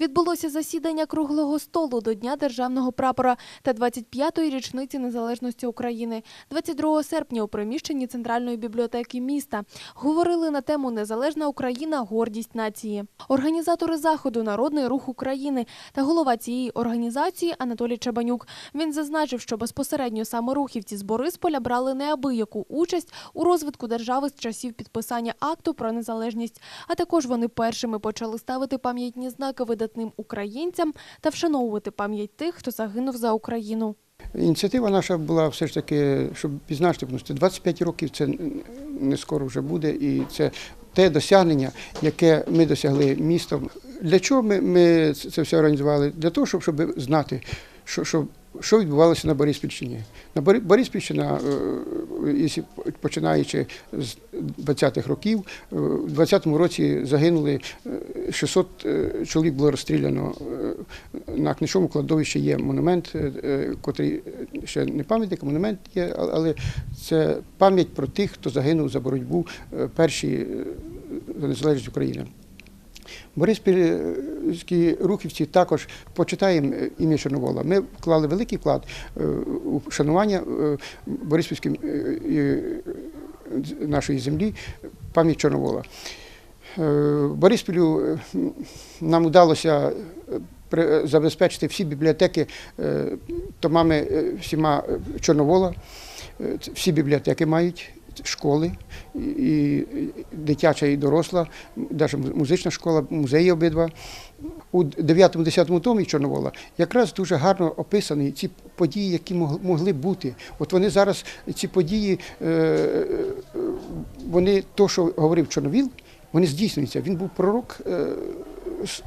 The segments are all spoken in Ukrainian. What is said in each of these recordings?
Відбулося засідання круглого столу до Дня державного прапора та 25-ї річниці незалежності України. 22 серпня у приміщенні Центральної бібліотеки міста говорили на тему Незалежна Україна гордість нації. Організатори заходу Народний рух України та голова цієї організації Анатолій Чабанюк. Він зазначив, що безпосередньо саме рухівці з Борисполя брали неабияку участь у розвитку держави з часів підписання акту про незалежність. А також вони першими почали ставити пам'ятні знаки видатним українцям та вшановувати пам'ять тих, хто загинув за Україну. Ініціатива наша була все ж таки, щоб відзначити, тому що 25 років це не скоро вже буде, і це те досягнення, яке ми досягли містом. Для чого ми, ми це все організували? Для того, щоб, щоб знати, що, що, що відбувалося на Бориспільщині. На Бори- Бориспільщина, е, починаючи з 20-х років, е, в 20-му році загинули е, 600 е, чоловік було розстріляно. Е, На книжному кладовищі є монумент, е, котрий ще не пам'ятник, а монумент є, але це пам'ять про тих, хто загинув за боротьбу перші за незалежність України. Бориспільські рухівці також почитаємо ім'я Чорновола. Ми вклали великий вклад у е, е, нашої землі пам'ять Чорновола. Е, Бориспілю е, нам вдалося е, забезпечити всі бібліотеки томами всіма Чорновола. Всі бібліотеки мають школи, і, дитяча, і доросла, навіть музична школа, музеї обидва. У 9-10 томі Чорновола якраз дуже гарно описані ці події, які могли бути. От вони зараз, ці події, вони то, що говорив Чорновіл, вони здійснюються. Він був пророк е,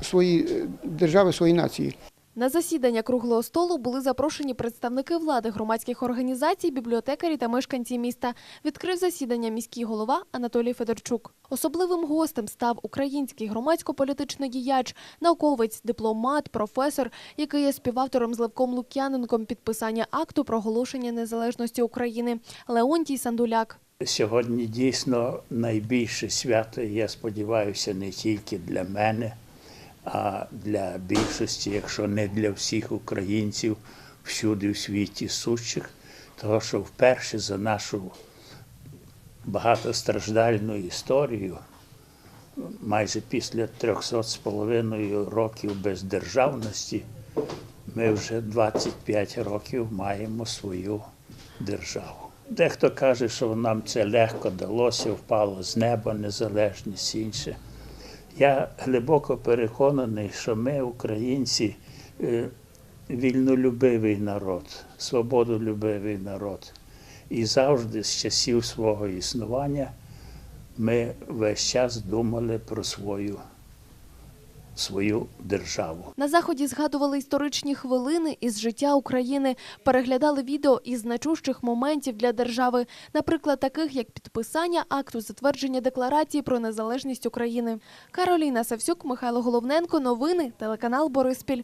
своєї е, держави, своєї нації. На засідання круглого столу були запрошені представники влади, громадських організацій, бібліотекарі та мешканці міста. Відкрив засідання міський голова Анатолій Федорчук. Особливим гостем став український громадсько-політичний діяч, науковець, дипломат, професор, який є співавтором з Левком Лук'яненком підписання акту проголошення незалежності України Леонтій Сандуляк. Сьогодні дійсно найбільше свято, я сподіваюся, не тільки для мене, а для більшості, якщо не для всіх українців всюди в світі сучих, того що вперше за нашу багатостраждальну історію, майже після 300 з половиною років бездержавності, ми вже 25 років маємо свою державу. Дехто каже, що нам це легко далося, впало з неба незалежність інше. Я глибоко переконаний, що ми, українці, е, вільнолюбивий народ, свободолюбивий народ. І завжди з часів свого існування ми весь час думали про свою, свою державу. На заході згадували історичні хвилини із життя України, переглядали відео із значущих моментів для держави, наприклад, таких як підписання акту затвердження декларації про незалежність України. Кароліна Савсюк, Михайло Головненко. Новини телеканал Бориспіль.